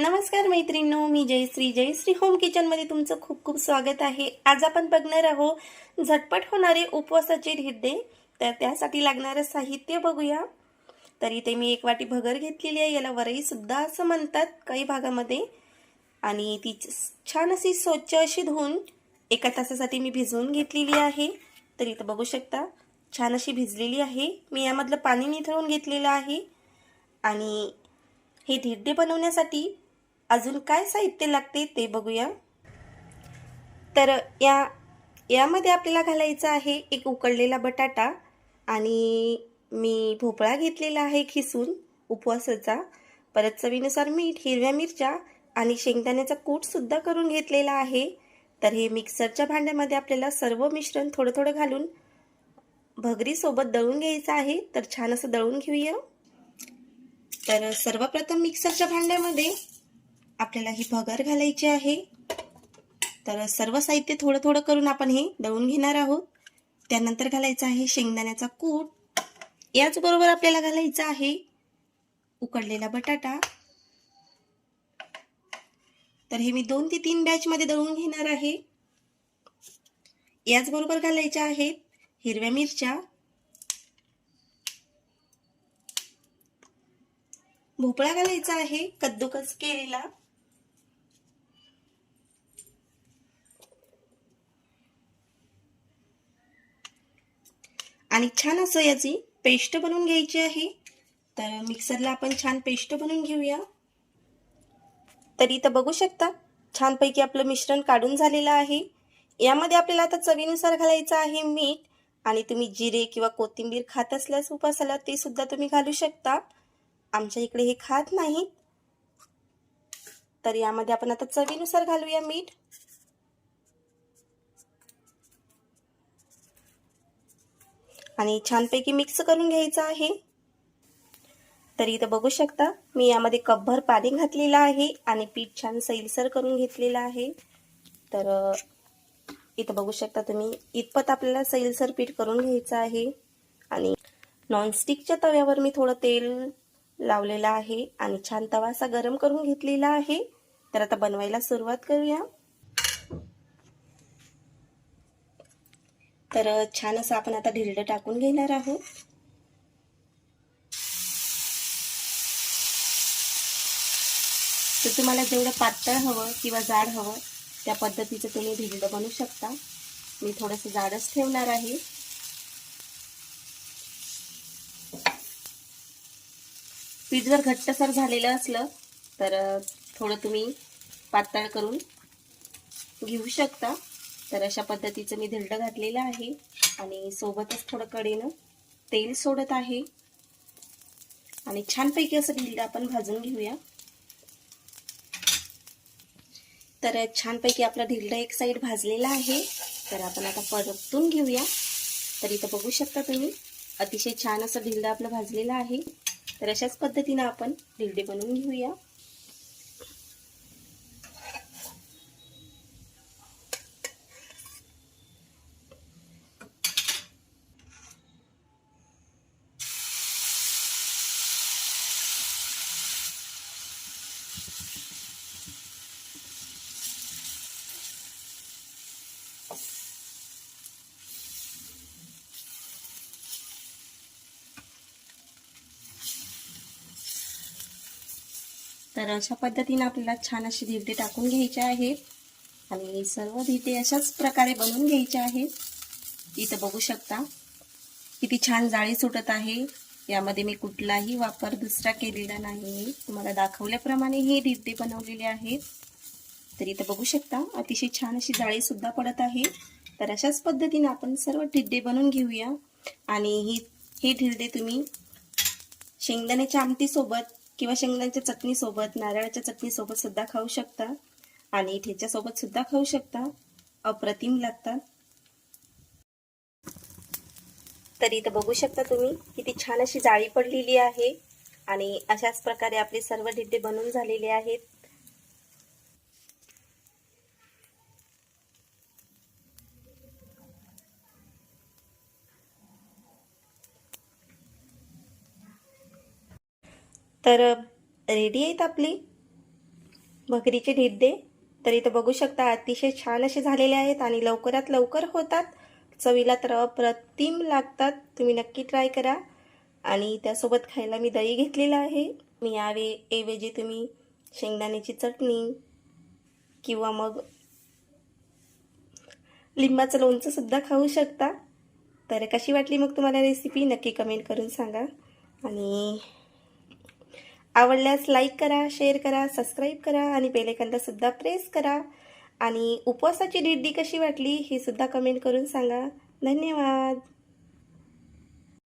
नमस्कार मैत्रिणींनो मी जयश्री. जयश्री होम किचनमध्ये तुमचं खूप खूप स्वागत आहे. आज आपण बघणार आहोत झटपट होणारे उपवासाचे धिड्डे तर त्यासाठी लागणारं साहित्य बघूया. तर इथे मी एक वाटी भगर घेतलेली आहे. याला वरईसुद्धा असं म्हणतात काही भागामध्ये. आणि ती छान अशी स्वच्छ अशी धुवून एका तासासाठी मी भिजवून घेतलेली आहे. तर इथं बघू शकता छान अशी भिजलेली आहे. मी यामधलं पाणी निथळून घेतलेलं आहे. आणि हे धिरडे बनवण्यासाठी अजून काय साहित्य लागते ते बघूया. तर या यामध्ये आपल्याला घालायचं आहे एक उकळलेला बटाटा आणि मी भोपळा घेतलेला आहे खिसून उपवासाचा. परत चवीनुसार मीठ हिरव्या मिरच्या आणि शेंगदाण्याचा कूटसुद्धा करून घेतलेला आहे. तर हे मिक्सरच्या भांड्यामध्ये आपल्याला सर्व मिश्रण थोडं थोडं घालून भगरीसोबत दळून घ्यायचं आहे. तर छान असं दळून घेऊया. तर सर्वप्रथम मिक्सरच्या भांड्यामध्ये आपल्याला ही भगर घालायची आहे. तर सर्व साहित्य थोडं थोडं करून आपण हे दळून घेणार आहोत. त्यानंतर घालायचं आहे शेंगदाण्याचा कूट. याचबरोबर आपल्याला घालायचा आहे उकडलेला बटाटा. तर हे मी दोन ते तीन बॅचमध्ये दळून घेणार आहे. याचबरोबर घालायच्या आहेत हिरव्या मिरच्या. भोपळा घालायचा आहे कद्दूकस केलेला. आणि छान असं याची पेस्ट बनवून घ्यायची आहे. तर मिक्सरला आपण छान पेस्ट बनवून घेऊया. तर इथं बघू शकता छानपैकी आपलं मिश्रण काढून झालेलं आहे. यामध्ये आपल्याला आता चवीनुसार घालायचं आहे मीठ आणि तुम्ही जिरे किंवा कोथिंबीर खात असल्यास उपासाला ते सुद्धा तुम्ही घालू शकता. आमच्या इकडे हे खात नाहीत. तर यामध्ये आपण आता चवीनुसार घालूया मीठ. आणि छानपैकी मिक्स करून घ्यायचं आहे. तर इथं बघू शकता मी यामध्ये कपभर पाणी घातलेलं आहे आणि पीठ छान सैलसर करून घेतलेलं आहे. तर इथं बघू शकता तुम्ही इतपत आपल्याला सैलसर पीठ करून घ्यायचं आहे. आणि नॉनस्टिकच्या तव्यावर मी थोडं तेल लावलेलं आहे आणि छान तवा असा गरम करून घेतलेला आहे. तर आता बनवायला सुरुवात करूया. तर छान असं आपण आता ढिरडं टाकून घेणार आहोत. तर तुम्हाला जेवढं पातळ हवं किंवा जाड हवं त्या पद्धतीचं तुम्ही ढिरडं बनवू शकता. मी थोडंसं जाडच ठेवणार आहे. पीठ जर घट्टसर झालेलं असलं तर थोडं तुम्ही पातळ करून घेऊ शकता. तर अशा पद्धतीचं मी धिरडं घातलेलं आहे. आणि सोबतच थोडं कडेनं तेल सोडत आहे. आणि छानपैकी असं धिरडं आपण भाजून घेऊया. तर छानपैकी आपला धिरडं एक साईड भाजलेला आहे. तर आपण आता परतून घेऊया. तर इथं बघू शकता तुम्ही अतिशय छान असं धिरडं आपलं भाजलेलं आहे. तर अशाच पद्धतीनं आपण धिरडे बनवून घेऊया. तर अशा पद्धतीनं आपल्याला छान अशी धिरडे टाकून घ्यायचे आहेत आणि सर्व धिरडे अशाच प्रकारे बनवून घ्यायचे आहेत इथं बघू शकता किती छान जाळी सुटत आहे. यामध्ये मी कुठलाही वापर दुसरा केलेला नाही. तुम्हाला दाखवल्याप्रमाणे हे धिरडे बनवलेले आहेत तर इथं बघू शकता अतिशय छान अशी जाळी सुद्धा पडत आहे. तर अशाच पद्धतीने आपण सर्व धिरडे बनवून घेऊया. आणि ही हे धिरडे तुम्ही शेंगदाण्याच्या आमटीसोबत किंवा शेंगदाण्याच्या चटणीसोबत नारळाच्या चटणीसोबत सुद्धा खाऊ शकता. आणि ठेच्यासोबत सुद्धा खाऊ शकता. अप्रतिम लागतात. तर इथं बघू शकता तुम्ही किती छान अशी जाळी पडलेली आहे. आणि अशाच प्रकारे आपले सर्व ढिड्डे बनून झालेले आहेत. तर रेडी आहेत आपली. भकरीचे ढिड्डे तर इथं बघू शकता अतिशय छान असे झालेले आहेत आणि लवकरात लवकर होतात. चवीला तर अप्रतिम लागतात. तुम्ही नक्की ट्राय करा. आणि त्यासोबत खायला मी दही घेतलेलं आहे. मी यावे ऐवजी तुम्ही शेंगदाण्याची चटणी किंवा मग लिंबाचं लोणचं सुद्धा खाऊ शकता. तर कशी वाटली मग तुम्हाला रेसिपी नक्की कमेंट करून सांगा. आणि आवडल्यास लाईक करा शेअर करा सबस्क्राईब करा आणि बेलेकनलासुद्धा प्रेस करा. आणि उपवासाची डिड्डी कशी वाटली हे सुद्धा कमेंट करून सांगा. धन्यवाद.